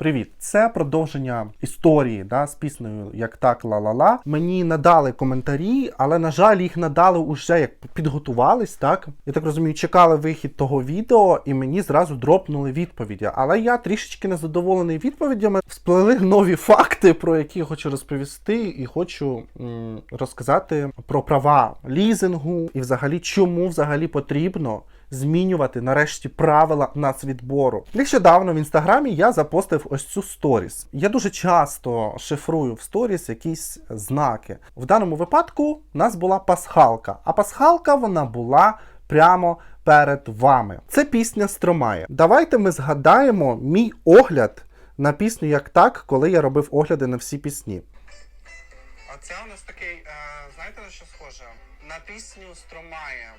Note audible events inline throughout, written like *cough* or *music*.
Привіт! Це продовження історії да, з піснею Як так ла-ла-ла. Мені надали коментарі, але на жаль, їх надали уже як підготувались. Так я так розумію, чекали вихід того відео, і мені зразу дропнули відповіді. Але я трішечки незадоволений відповідями. Всплили нові факти, про які я хочу розповісти, і хочу м, розказати про права лізингу і взагалі, чому взагалі потрібно змінювати нарешті правила нацвідбору. Нещодавно в інстаграмі я запостив ось цю сторіс. Я дуже часто шифрую в сторіс якісь знаки. В даному випадку в нас була пасхалка, а пасхалка вона була прямо перед вами. Це пісня Стромає. Давайте ми згадаємо мій огляд на пісню як так, коли я робив огляди на всі пісні. Це у нас такий, е, знаєте на що схоже? На пісню Стромає.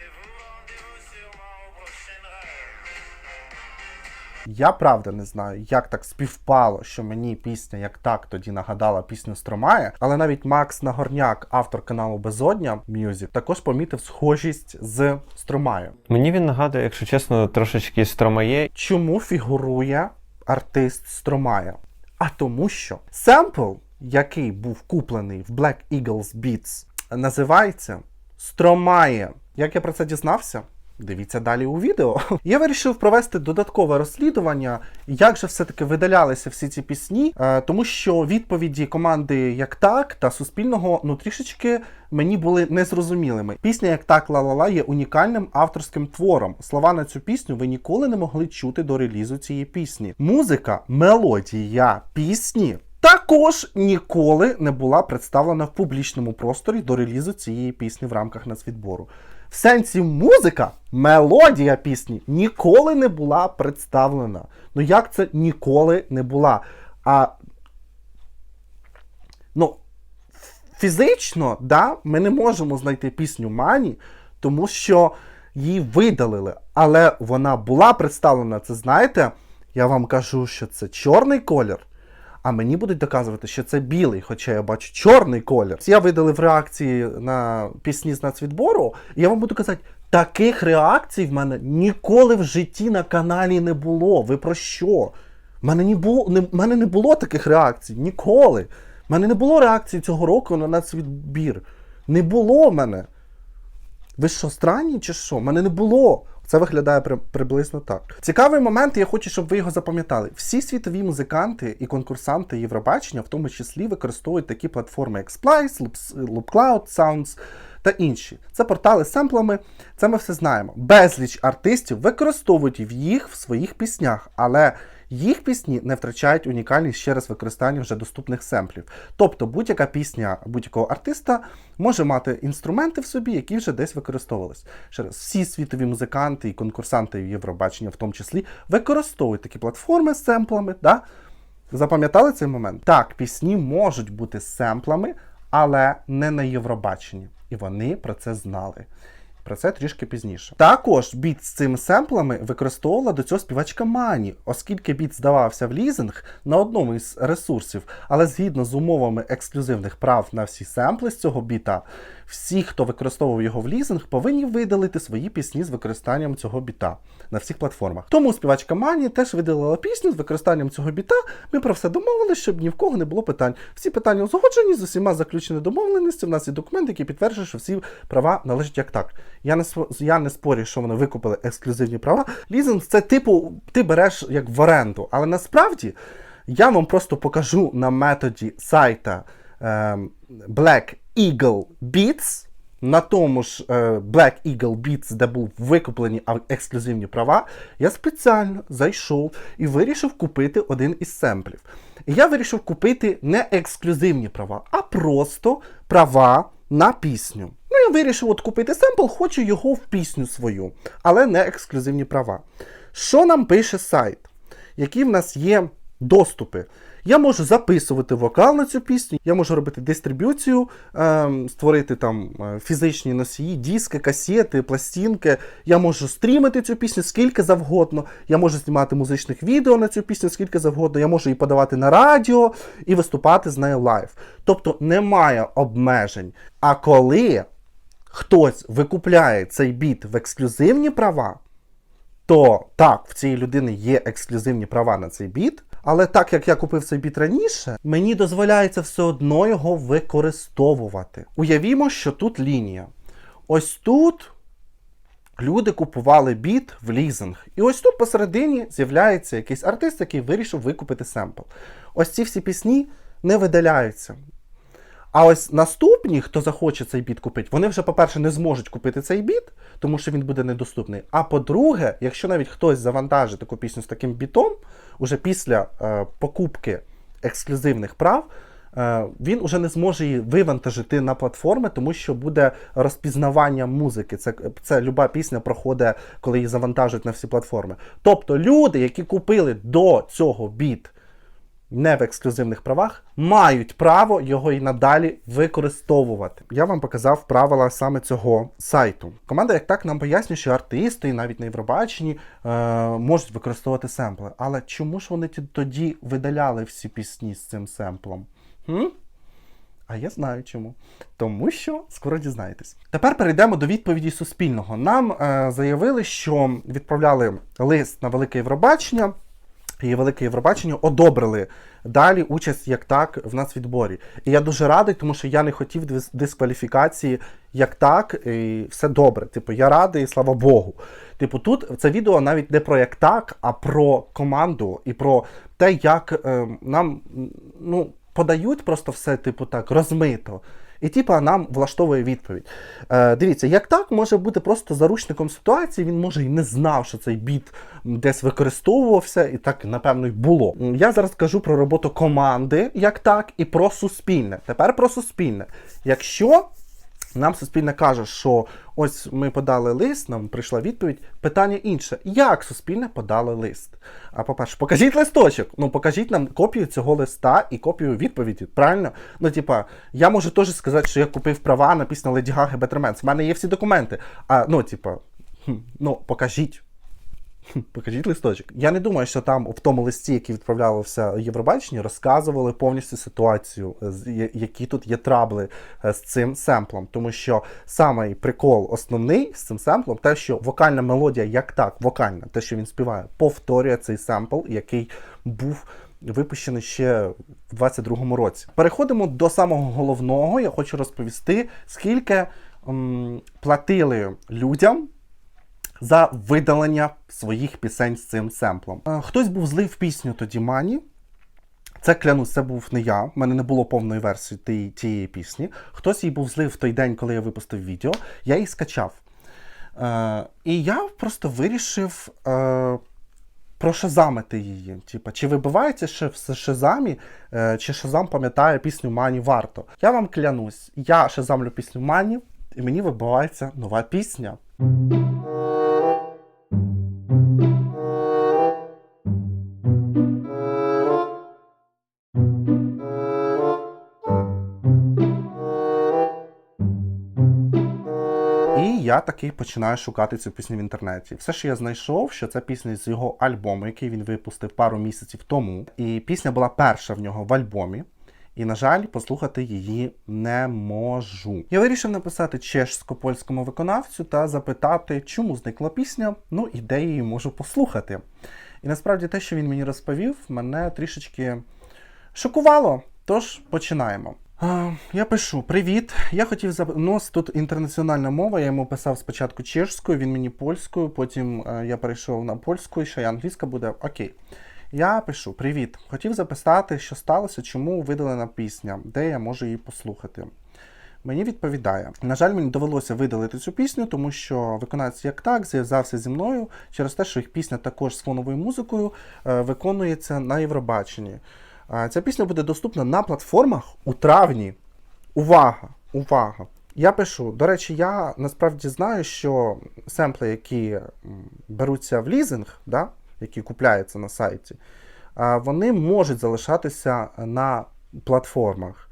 Я правда не знаю, як так співпало, що мені пісня як так тоді нагадала пісню Стромає, але навіть Макс Нагорняк, автор каналу Безодня Music, також помітив схожість з Стромає. Мені він нагадує, якщо чесно, трошечки Стромає. Чому фігурує артист Стромає? А тому, що семпл, який був куплений в Black Eagles Beats, називається Стромає. Як я про це дізнався? Дивіться далі у відео. *laughs* Я вирішив провести додаткове розслідування, як же все-таки видалялися всі ці пісні, е, тому що відповіді команди як так та Суспільного ну трішечки мені були незрозумілими. Пісня як так ла-ла-ла є унікальним авторським твором. Слова на цю пісню ви ніколи не могли чути до релізу цієї пісні. Музика, мелодія пісні. Також ніколи не була представлена в публічному просторі до релізу цієї пісні в рамках нацвідбору. В сенсі музика, мелодія пісні ніколи не була представлена. Ну як це ніколи не була? А ну, фізично, да, ми не можемо знайти пісню Мані, тому що її видалили. Але вона була представлена, це знаєте, я вам кажу, що це чорний колір. А мені будуть доказувати, що це білий, хоча я бачу чорний колір. Я видалив реакції на пісні з нацвідбору, і я вам буду казати, таких реакцій в мене ніколи в житті на каналі не було. Ви про що? В мене не було, не, мене не було таких реакцій. Ніколи. В мене не було реакції цього року на нацвідбір. Не було в мене. Ви що, странні чи що? В мене не було. Це виглядає при, приблизно так. Цікавий момент, я хочу, щоб ви його запам'ятали. Всі світові музиканти і конкурсанти Євробачення, в тому числі, використовують такі платформи, як Splice, Loopcloud, Sounds та інші. Це портали з семплами, це ми все знаємо. Безліч артистів використовують їх в своїх піснях, але їх пісні не втрачають унікальність через використання вже доступних семплів. Тобто будь-яка пісня будь-якого артиста може мати інструменти в собі, які вже десь використовувались. Ще раз, всі світові музиканти і конкурсанти Євробачення, в тому числі, використовують такі платформи з семплами. Да? Запам'ятали цей момент? Так, пісні можуть бути семплами, але не на Євробаченні. І вони про це знали. Про це трішки пізніше. Також біт з цими семплами використовувала до цього співачка Мані, оскільки біт здавався в лізинг на одному із ресурсів, але згідно з умовами ексклюзивних прав на всі семпли з цього біта, всі, хто використовував його в лізинг, повинні видалити свої пісні з використанням цього біта на всіх платформах. Тому співачка Мані теж видалила пісню з використанням цього біта. Ми про все домовилися, щоб ні в кого не було питань. Всі питання узгоджені, з усіма заключені домовленості. В нас є документ, який підтверджує, що всі права належать як так. Я не я не спорю, що вони викупили ексклюзивні права. Лізинг це типу, ти береш як в оренду, але насправді я вам просто покажу на методі сайта ем, Black Eagle Beats. На тому ж е, Black Eagle Beats, де були викуплені ексклюзивні права, я спеціально зайшов і вирішив купити один із семплів. І я вирішив купити не ексклюзивні права, а просто права на пісню. Ну, я вирішив от купити семпл, хочу його в пісню свою, але не ексклюзивні права. Що нам пише сайт? Які в нас є доступи? Я можу записувати вокал на цю пісню, я можу робити дистриб'юцію, ем, створити там е, фізичні носії, диски, касети, пластинки. Я можу стрімити цю пісню скільки завгодно. Я можу знімати музичних відео на цю пісню скільки завгодно. Я можу її подавати на радіо і виступати з нею лайв. Тобто немає обмежень. А коли хтось викупляє цей біт в ексклюзивні права, то так, в цієї людини є ексклюзивні права на цей біт, Але так як я купив цей біт раніше, мені дозволяється все одно його використовувати. Уявімо, що тут лінія. Ось тут люди купували біт в лізинг. І ось тут посередині з'являється якийсь артист, який вирішив викупити семпл. Ось ці всі пісні не видаляються. А ось наступні, хто захоче цей біт купити, вони вже, по-перше, не зможуть купити цей біт, тому що він буде недоступний. А по-друге, якщо навіть хтось завантажить таку пісню з таким бітом, уже після е, покупки ексклюзивних прав, е, він уже не зможе її вивантажити на платформи, тому що буде розпізнавання музики. Це, це люба пісня проходить, коли її завантажують на всі платформи. Тобто люди, які купили до цього біт не в ексклюзивних правах, мають право його і надалі використовувати. Я вам показав правила саме цього сайту. Команда як так нам пояснює, що артисти, і навіть на Євробаченні, е, можуть використовувати семпли. Але чому ж вони тоді видаляли всі пісні з цим семплом? Хм? А я знаю чому. Тому що скоро дізнаєтесь. Тепер перейдемо до відповіді Суспільного. Нам е, заявили, що відправляли лист на велике Євробачення, і велике Євробачення одобрили далі участь як так в нацвідборі. І я дуже радий, тому що я не хотів дискваліфікації як так, і все добре. Типу, я радий, слава Богу. Типу, тут це відео навіть не про як так, а про команду і про те, як е, нам ну, подають просто все, типу, так, розмито. І типа нам влаштовує відповідь. Е, дивіться, як так може бути просто заручником ситуації, він може і не знав, що цей біт десь використовувався, і так напевно й було. Я зараз кажу про роботу команди, як так, і про суспільне. Тепер про суспільне. Якщо нам суспільне каже, що ось ми подали лист, нам прийшла відповідь. Питання інше: як суспільне подали лист? А по-перше, покажіть листочок. Ну покажіть нам копію цього листа і копію відповіді. Правильно? Ну, типа, я можу теж сказати, що я купив права на пісню Леді Гаги Бетерменс. У мене є всі документи. А ну, типа, ну покажіть. *laughs* Покажіть листочок. Я не думаю, що там в тому листі, який відправлялося Євробачення, розказували повністю ситуацію, е, які тут є трабли е, з цим семплом. Тому що самий прикол основний з цим семплом, те, що вокальна мелодія, як так, вокальна, те, що він співає, повторює цей семпл, який був. Випущений ще в 22-му році. Переходимо до самого головного. Я хочу розповісти, скільки м, платили людям за видалення своїх пісень з цим семплом. Е, Хтось був злив пісню тоді Мані. Це клянусь, це був не я. У мене не було повної версії тієї, тієї пісні. Хтось її був злив в той день, коли я випустив відео. Я її скачав. Е, і я просто вирішив е, прошазамити її. Типа, чи вибивається ще в Шазамі, е, чи Шазам пам'ятає пісню Мані варто. Я вам клянусь, я шазамлю пісню Мані, і мені вибивається нова пісня. Таки починаю шукати цю пісню в інтернеті. Все, що я знайшов, що це пісня з його альбому, який він випустив пару місяців тому. І пісня була перша в нього в альбомі. І, на жаль, послухати її не можу. Я вирішив написати чешсько-польському виконавцю та запитати, чому зникла пісня, ну і де її можу послухати. І насправді те, що він мені розповів, мене трішечки шокувало. Тож починаємо. Я пишу: Привіт. Я хотів зап... Ну, тут інтернаціональна мова. Я йому писав спочатку чешською, він мені польською, потім е, я перейшов на польську, і ще й англійська буде. Окей. Я пишу: Привіт. Хотів записати, що сталося, чому видалена пісня, де я можу її послухати. Мені відповідає: на жаль, мені довелося видалити цю пісню, тому що виконавець як так зв'язався зі мною через те, що їх пісня також з фоновою музикою е, виконується на Євробаченні. Ця пісня буде доступна на платформах у травні. Увага! Увага! Я пишу, до речі, я насправді знаю, що семпли, які беруться в лізинг, да, які купляються на сайті, вони можуть залишатися на платформах.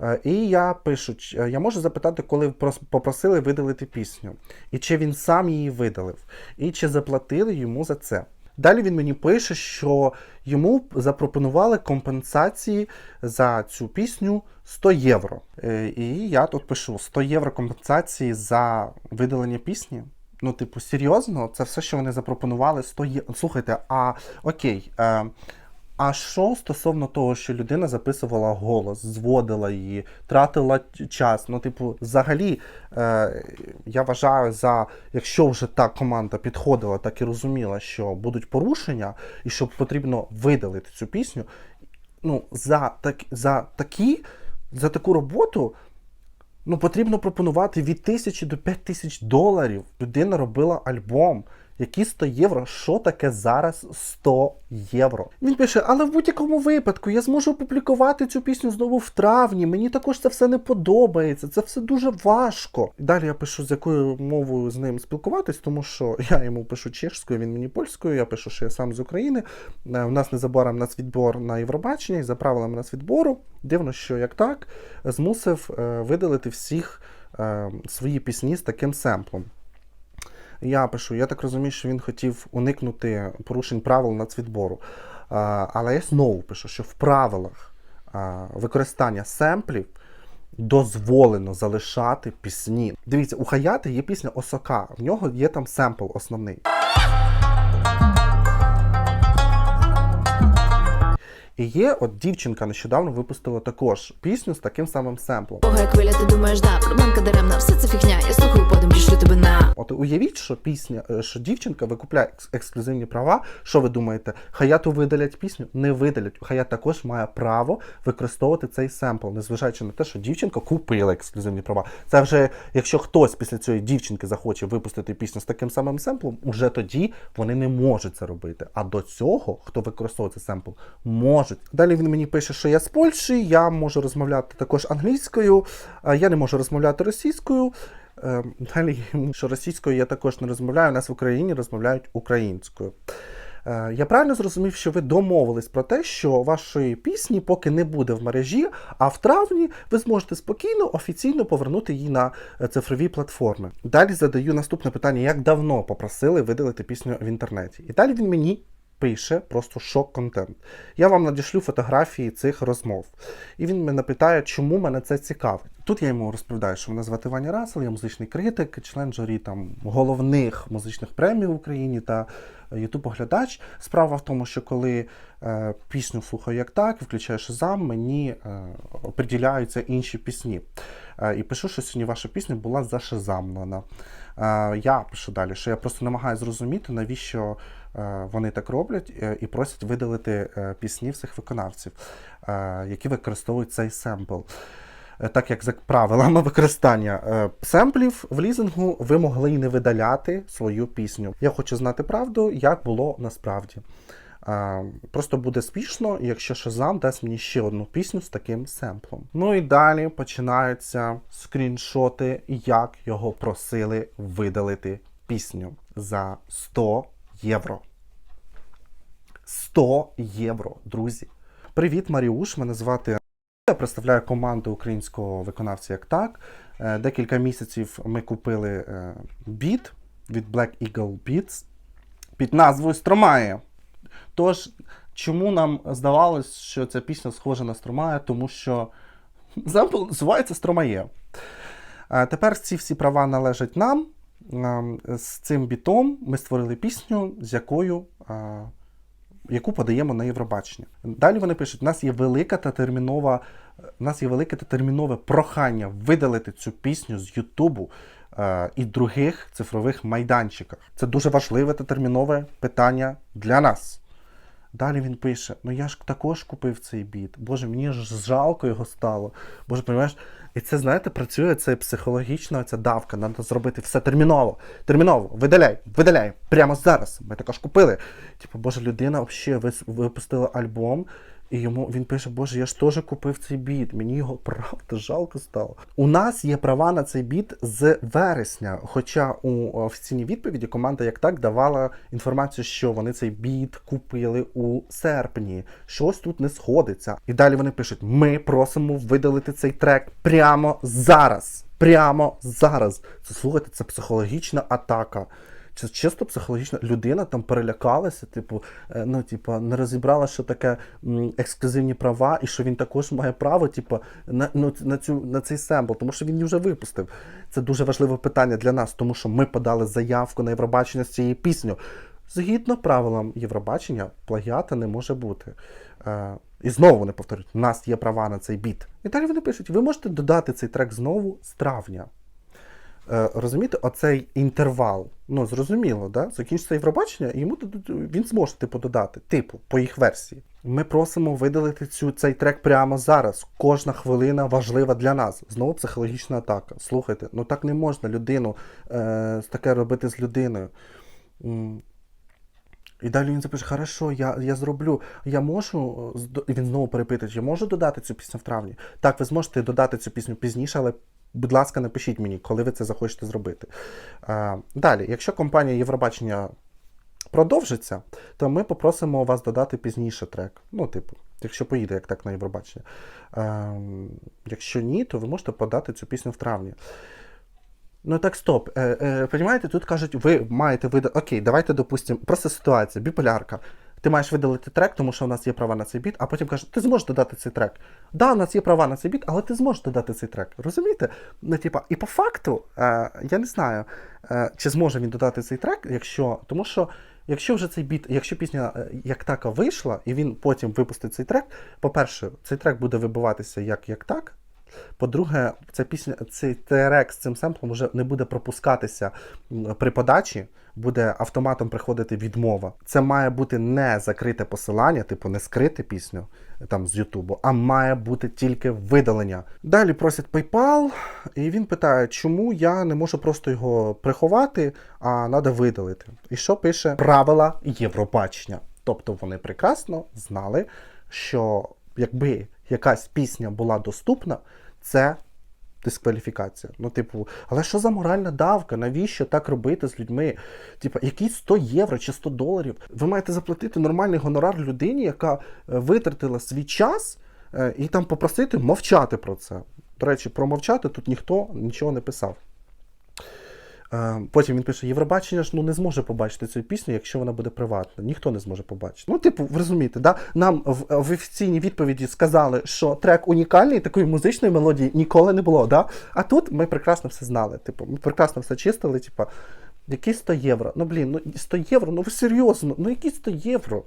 Е, І я пишу, е, я можу запитати, коли попросили видалити пісню, і чи він сам її видалив, і чи заплатили йому за це. Далі він мені пише, що йому запропонували компенсації за цю пісню 100 євро. Е, І я тут пишу 100 євро компенсації за видалення пісні. Ну, типу, серйозно, це все, що вони запропонували 100 євро. Слухайте, а окей. Е, А що стосовно того, що людина записувала голос, зводила її, тратила час. Ну, типу, взагалі, е, я вважаю, за якщо вже та команда підходила, так і розуміла, що будуть порушення, і що потрібно видалити цю пісню. Ну, за, так, за такі, за таку роботу. Ну, потрібно пропонувати від тисячі до 5 тисяч доларів. Людина робила альбом. Які 100 євро? Що таке зараз 100 євро? Він пише, але в будь-якому випадку я зможу опублікувати цю пісню знову в травні. Мені також це все не подобається. Це все дуже важко. Далі я пишу, з якою мовою з ним спілкуватись, тому що *laughs* я йому пишу чешською, він мені польською. Я пишу, що я сам з України. Е, У нас незабаром нас відбор на Євробачення, і за правилами нацвідбору. Дивно, що як так змусив е, видалити всіх е, свої пісні з таким семплом. Я пишу, я так розумію, що він хотів уникнути порушень правил нацвідбору. Але я знову пишу, що в правилах використання семплів дозволено залишати пісні. Дивіться, у Хаяти є пісня Осока, в нього є там семпл основний. І є, от дівчинка нещодавно випустила також пісню з таким самим семплом. Ого, як хвиля, ти думаєш, да, проблемка даремна, все це фігня, я слухаю, на. От уявіть, що пісня, е, що дівчинка викупляє ексклюзивні права. Що ви думаєте? Хаяту видалять пісню? Не видалять. Хаят також має право використовувати цей семпл, незважаючи на те, що дівчинка купила ексклюзивні права. Це вже якщо хтось після цієї дівчинки захоче випустити пісню з таким самим семплом, уже тоді вони не можуть це робити. А до цього, хто використовує цей семпл, можуть. Далі він мені пише, що я з Польщі, я можу розмовляти також англійською, я не можу розмовляти російською. Е, Далі, йому, що російською я також не розмовляю, у нас в Україні розмовляють українською. Е, Я правильно зрозумів, що ви домовились про те, що вашої пісні поки не буде в мережі, а в травні ви зможете спокійно офіційно повернути її на е, цифрові платформи. Далі задаю наступне питання: як давно попросили видалити пісню в інтернеті? І далі він мені пише просто шок-контент. Я вам надішлю фотографії цих розмов. І він мене питає, чому мене це цікавить. Тут я йому розповідаю, що мене звати Ваня Расел, я музичний критик, член журі там головних музичних премій в Україні та ютуб-оглядач. Справа в тому, що коли е, пісню слухаю як так, включаю шазам, мені е, приділяються інші пісні. Е, і пишу, що сьогодні ваша пісня була зашазамлена. Е, я пишу далі, що я просто намагаюся зрозуміти, навіщо е, вони так роблять, е, і просять видалити е, пісні всіх виконавців, е, які використовують цей семпл. Е, Так як за правилами використання е, семплів в лізингу ви могли й не видаляти свою пісню. Я хочу знати правду, як було насправді. Е, Просто буде смішно, якщо Шазам дасть мені ще одну пісню з таким семплом. Ну і далі починаються скріншоти, як його просили видалити пісню за 100 євро. 100 євро, друзі. Привіт, Маріуш. Мене звати я представляю команду українського виконавця як так. Е, Декілька місяців ми купили е, біт від Black Eagle Beats під назвою Стромає. Тож, чому нам здавалось, що ця пісня схожа на Стромає? Тому що *laughs* називається Стромає. Е, Тепер ці всі права належать нам. З цим бітом ми створили пісню, з якою е, яку подаємо на Євробачення. Далі вони пишуть: у нас є велика та термінова, у нас є велике та термінове прохання видалити цю пісню з Ютубу е, і других цифрових майданчиках. Це дуже важливе та термінове питання для нас. Далі він пише: Ну я ж також купив цей біт. Боже, мені ж жалко його стало. Боже, розумієш? І це, знаєте, працює це психологічна ця давка. Треба зробити все терміново. Терміново, видаляй, видаляй. Прямо зараз. Ми також купили. Типу, боже, людина взагалі випустила альбом. І йому він пише: Боже, я ж теж купив цей біт, мені його *laughs* правда жалко стало. У нас є права на цей біт з вересня. Хоча у офіційній відповіді команда як так давала інформацію, що вони цей біт купили у серпні. Щось тут не сходиться. І далі вони пишуть: ми просимо видалити цей трек прямо зараз. Прямо зараз. Це слухайте, це психологічна атака. Це чисто психологічна людина там перелякалася, типу, е, ну, типу, не розібрала, що таке ексклюзивні права, і що він також має право, типу, на, ну, на, цю, на цей семпл, тому що він її вже випустив. Це дуже важливе питання для нас, тому що ми подали заявку на Євробачення з цією піснею. Згідно правилам Євробачення, плагіата не може бути. Е, і знову вони повторюють, у нас є права на цей біт. І далі вони пишуть: ви можете додати цей трек знову з травня. Е, розумієте, оцей інтервал. Ну, зрозуміло, да? закінчиться Євробачення, і йому він зможе типу, додати, типу, по їх версії. Ми просимо видалити цю, цей трек прямо зараз. Кожна хвилина важлива для нас. Знову психологічна атака. Слухайте, ну так не можна людину е, таке робити з людиною. І далі він запише, хорошо, я, я зроблю. Я можу. е, І він знову перепитує, я можу додати цю пісню в травні? Так, ви зможете додати цю пісню пізніше, але, будь ласка, напишіть мені, коли ви це захочете зробити. Далі, якщо компанія Євробачення продовжиться, то ми попросимо вас додати пізніше трек. Ну, типу, якщо поїде як так на Євробачення. Якщо ні, то ви можете подати цю пісню в травні. Ну так, стоп. Е, е, понімаєте, тут кажуть, ви маєте видати. Окей, давайте допустимо. Просто ситуація, біполярка. Ти маєш видалити трек, тому що у нас є права на цей біт, а потім кажуть, ти зможеш додати цей трек. Да, у нас є права на цей біт, але ти зможеш додати цей трек. Розумієте? Ну, типа, і по факту, е, я не знаю, е, чи зможе він додати цей трек, якщо. Тому що, якщо вже цей біт, якщо пісня е, як така вийшла, і він потім випустить цей трек, по-перше, цей трек буде вибиватися як, як так. По-друге, ця пісня, цей трек з цим семплом вже не буде пропускатися при подачі, буде автоматом приходити відмова. Це має бути не закрите посилання, типу не скрити пісню там з Ютубу, а має бути тільки видалення. Далі просять PayPal, і він питає, чому я не можу просто його приховати, а треба видалити. І що пише правила Євробачення. Тобто вони прекрасно знали, що якби якась пісня була доступна, це дискваліфікація. Ну, типу, але що за моральна давка? Навіщо так робити з людьми? Типа, які 100 євро чи 100 доларів? Ви маєте заплатити нормальний гонорар людині, яка е, витратила свій час е, і там попросити мовчати про це. До речі, про мовчати тут ніхто нічого не писав. Е, Потім він пише: Євробачення ж ну не зможе побачити цю пісню, якщо вона буде приватна. Ніхто не зможе побачити. Ну, типу, ви розумієте, да? нам в, в офіційній відповіді сказали, що трек унікальний, такої музичної мелодії ніколи не було. Да? А тут ми прекрасно все знали. Типу, ми прекрасно все чистили. Типу, які 100 євро? Ну блін, ну 100 євро, ну ви серйозно, ну які 100 євро?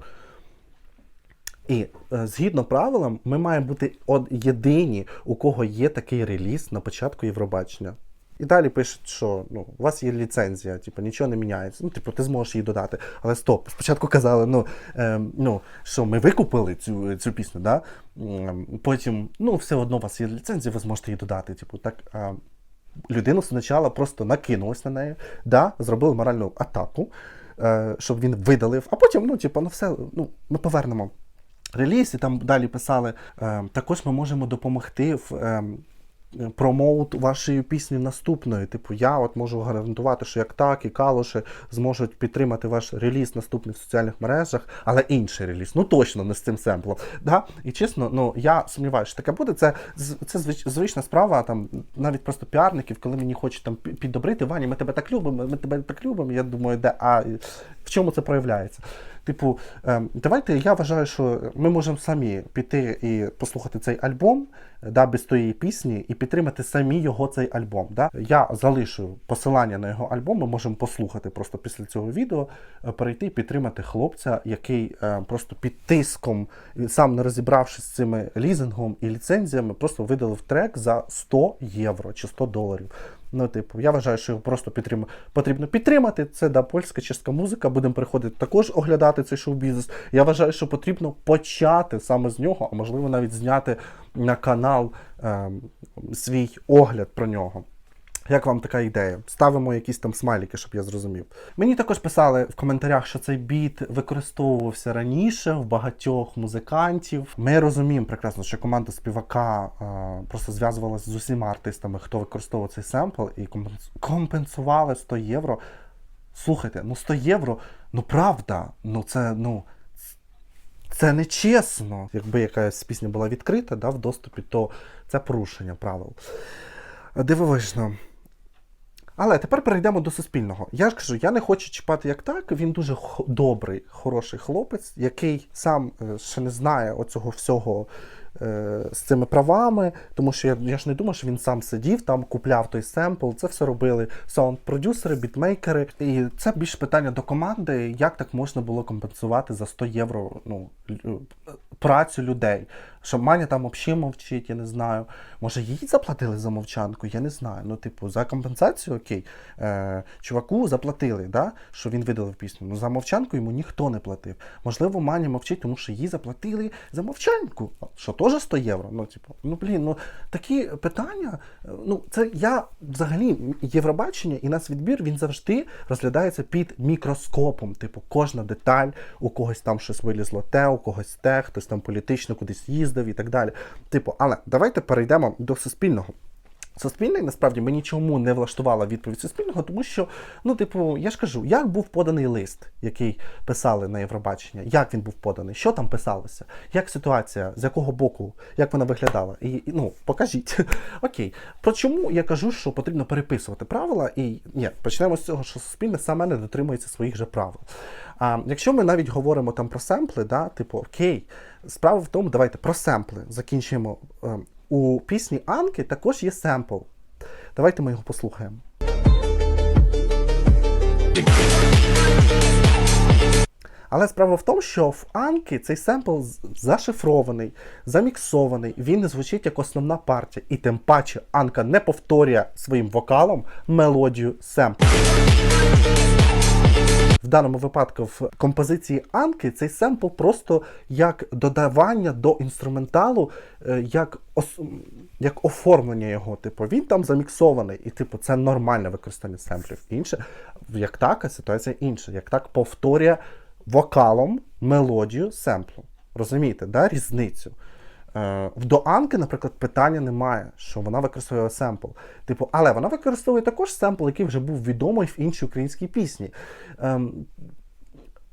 І е, згідно правилам, ми маємо бути єдині, у кого є такий реліз на початку Євробачення. І далі пишуть, що ну, у вас є ліцензія, типу, нічого не міняється. Ну, типу, ти зможеш її додати. Але стоп, спочатку казали, ну, е, ну що ми викупили цю, цю пісню, да? М, потім, ну, все одно у вас є ліцензія, ви зможете її додати. Типу, так, е, людину спочатку просто накинулось на неї, да? зробили моральну атаку, е, щоб він видалив, а потім, ну, типу, ну все, ну, ми повернемо реліз, і там далі писали, е, також ми можемо допомогти в е, промоут вашої пісні наступної. Типу, я от можу гарантувати, що як так, і калоші зможуть підтримати ваш реліз наступний в соціальних мережах, але інший реліз. Ну точно не з цим семплом. Да? І чесно, ну я сумніваюся, що таке буде. Це, це звич- звична справа, там навіть просто піарників, коли мені хочуть там пі- піддобрити, Ваня, ми тебе так любимо, ми тебе так любимо. Я думаю, де а в чому це проявляється? Типу, ем, давайте я вважаю, що ми можемо самі піти і послухати цей альбом е, да, без тої пісні і підтримати самі його цей альбом. Да? Я залишу посилання на його альбом, ми можемо послухати просто після цього відео, е, перейти і підтримати хлопця, який е, просто під тиском, сам не розібравшись з цими лізингом і ліцензіями, просто видалив трек за 100 євро чи 100 доларів. Ну, типу, я вважаю, що його просто підтрим... потрібно підтримати. Це да, польська чеська музика. Будемо приходити також оглядати цей шоу-бізнес. Я вважаю, що потрібно почати саме з нього, а можливо навіть зняти на канал ем, свій огляд про нього. Як вам така ідея? Ставимо якісь там смайлики, щоб я зрозумів. Мені також писали в коментарях, що цей біт використовувався раніше в багатьох музикантів. Ми розуміємо прекрасно, що команда співака е, просто зв'язувалася з усіма артистами, хто використовував цей семпл, і компенс- компенсували 100 євро. Слухайте, ну 100 євро, ну правда, ну це ну. Це не чесно. Якби якась пісня була відкрита да, в доступі, то це порушення правил. Дивовижно. Але тепер перейдемо до суспільного. Я ж кажу, я не хочу чіпати як так. Він дуже добрий, хороший хлопець, який сам е, ще не знає оцього всього е, з цими правами, тому що я, я ж не думав, що він сам сидів, там купляв той семпл. Це все робили саунд-продюсери, бітмейкери. І це більше питання до команди, як так можна було компенсувати за 100 євро ну, працю людей. Що Маня там взагалі мовчить, я не знаю. Може, їй заплатили за мовчанку, я не знаю. Ну, типу, за компенсацію, окей. Е, чуваку заплатили, да? що він видалив пісню. Ну за мовчанку йому ніхто не платив. Можливо, Маня мовчить, тому що їй заплатили за мовчанку, що теж 100 євро. Ну, типу, ну блін, ну такі питання. е, Ну, це я взагалі Євробачення і нацвідбір він завжди розглядається під мікроскопом. Типу, кожна деталь, у когось там щось вилізло те, у когось те, хтось там політично кудись їздив і так далі. Типу, але давайте перейдемо до суспільного. Суспільний насправді мені чому не влаштувала відповідь Суспільного, тому що, ну, типу, я ж кажу, як був поданий лист, який писали на Євробачення, як він був поданий, що там писалося, як ситуація, з якого боку, як вона виглядала. І, і, ну, покажіть. *laughs* Окей. Про чому я кажу, що потрібно переписувати правила, і ні, почнемо з цього, що суспільне саме не дотримується своїх же правил. А якщо ми навіть говоримо там про семпли, да, типу, окей, справа в тому, давайте про семпли закінчуємо. Ем, у пісні Анки також є семпл. Давайте ми його послухаємо. Але справа в тому, що в Анки цей семпл зашифрований, заміксований, він не звучить як основна партія. І тим паче Анка не повторює своїм вокалом мелодію семпл. В даному випадку в композиції Анки цей семпл просто як додавання до інструменталу, е, як, ос- як оформлення його. Типу, він там заміксований, і типу, це нормальне використання семплів. Інше, як так, ситуація інша. Як так повторює вокалом мелодію семплу. Розумієте, да, різницю? Е, в до Анки, наприклад, питання немає, що вона використовує семпл. Типу, але вона використовує також семпл, який вже був відомий в іншій українській пісні. Ем,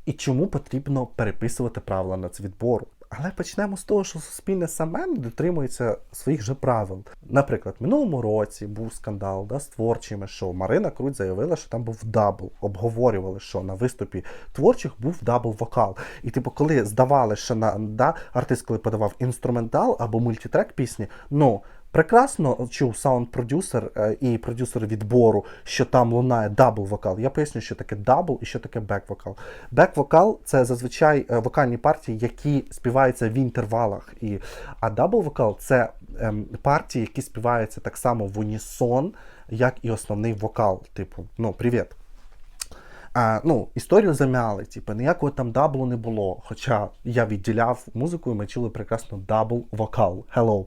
і чому потрібно переписувати правила нацвідбору? Але почнемо з того, що суспільне саме не дотримується своїх же правил. Наприклад, в минулому році був скандал да, з творчими шоу. Марина Круть заявила, що там був дабл. Обговорювали, що на виступі творчих був дабл вокал. І типу, коли здавали, що на да, артист, коли подавав інструментал або мультитрек пісні, ну. Прекрасно чув саунд-продюсер е, і продюсер відбору, що там лунає дабл вокал. Я поясню, що таке дабл і що таке бек-вокал. Бек-вокал це зазвичай е, вокальні партії, які співаються в інтервалах. І, а дабл вокал це ем, партії, які співаються так само в унісон, як і основний вокал. Типу, ну, привіт. А, ну, історію замяли, типу, ніякого там даблу не було. Хоча я відділяв музику, і ми чули прекрасно дабл вокал. Hello.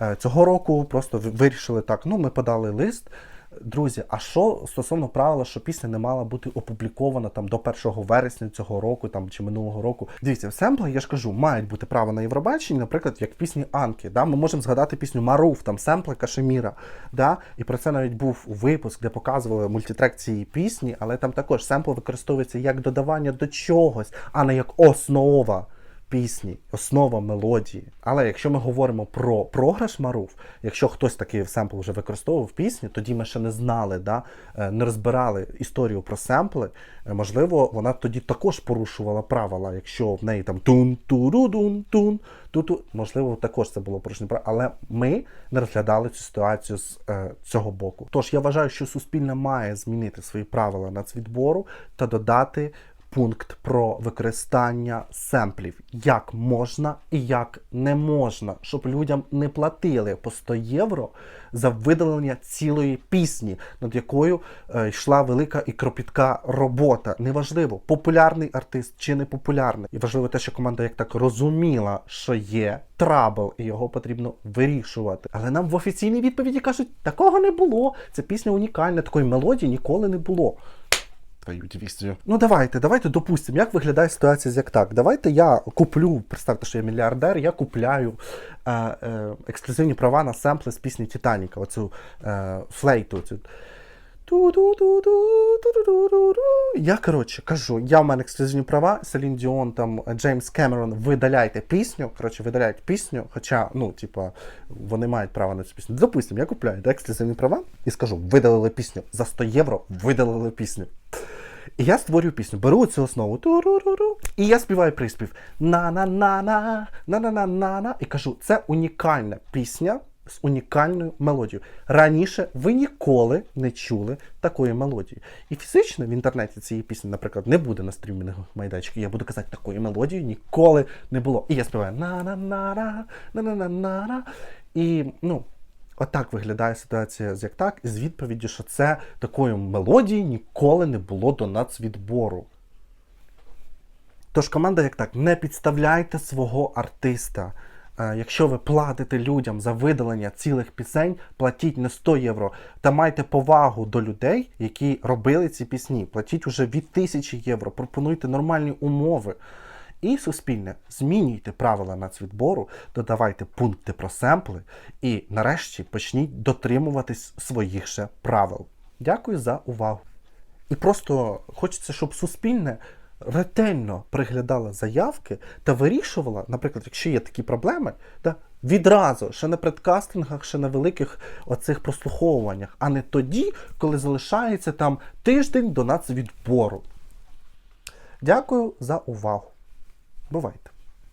Е, цього року просто вирішили так. Ну, ми подали лист. Друзі, а що стосовно правила, що пісня не мала бути опублікована там до 1 вересня цього року там чи минулого року? Дивіться, семпли, я ж кажу, мають бути право на Євробаченні, наприклад, як в пісні Анки. Да? Ми можемо згадати пісню Маруф, там семпли Кашеміра. Да? І про це навіть був випуск, де показували мультитрек цієї пісні, але там також семпл використовується як додавання до чогось, а не як основа пісні, основа мелодії. Але якщо ми говоримо про програш Маруф, якщо хтось такий семпл вже використовував в пісні, тоді ми ще не знали, да, е, не розбирали історію про семпли. е, Можливо, вона тоді також порушувала правила, якщо в неї там тун туру дун тун ту можливо, також це було порушення прав. Але ми не розглядали цю ситуацію з е, цього боку. Тож я вважаю, що суспільне має змінити свої правила нацвідбору та додати пункт про використання семплів, як можна і як не можна, щоб людям не платили по 100 євро за видалення цілої пісні, над якою е, йшла велика і кропітка робота. Неважливо, популярний артист чи не популярний. І важливо те, що команда як так розуміла, що є трабл, і його потрібно вирішувати. Але нам в офіційній відповіді кажуть, такого не було. Ця пісня унікальна, такої мелодії ніколи не було. Твою дивізію. Ну давайте, давайте допустимо, як виглядає ситуація з як так. Давайте я куплю, представте, що я мільярдер, я купляю е, е, ексклюзивні права на семпли з пісні Титаніка, оцю е, флейту. Цю. Ту-ду-ду-ду. Я коротше кажу, я в мене ексклюзивні права, Селін Діон, там Джеймс Кемерон, видаляйте пісню. Коротше, видаляють пісню, хоча, ну, типа, вони мають право на цю пісню. Допустимо, я купляю ексклюзивні права і скажу, видалили пісню за 100 євро, видалили пісню. І я створюю пісню, беру цю основу і я співаю приспів на-на-на-на, на-на-на-на-на. І кажу, це унікальна пісня з унікальною мелодією. Раніше ви ніколи не чули такої мелодії. І фізично в інтернеті цієї пісні, наприклад, не буде на стрімінгових майданчиках. Я буду казати, такої мелодії ніколи не було. І я співаю на-на-на-на, на-на-на-на. І ну. Отак виглядає ситуація з як так, із відповіддю, що це такої мелодії ніколи не було до нацвідбору. Тож команда як так, не підставляйте свого артиста. Е, Якщо ви платите людям за видалення цілих пісень, платіть не 100 євро. Та майте повагу до людей, які робили ці пісні. Платіть уже від 1000 євро, пропонуйте нормальні умови. І суспільне, змінюйте правила нацвідбору, додавайте пункти про семпли і нарешті почніть дотримуватись своїх же правил. Дякую за увагу. І просто хочеться, щоб суспільне ретельно приглядала заявки та вирішувала, наприклад, якщо є такі проблеми, та відразу, ще на предкастингах, ще на великих оцих прослуховуваннях, а не тоді, коли залишається там тиждень до нацвідбору. Дякую за увагу. Бувайте!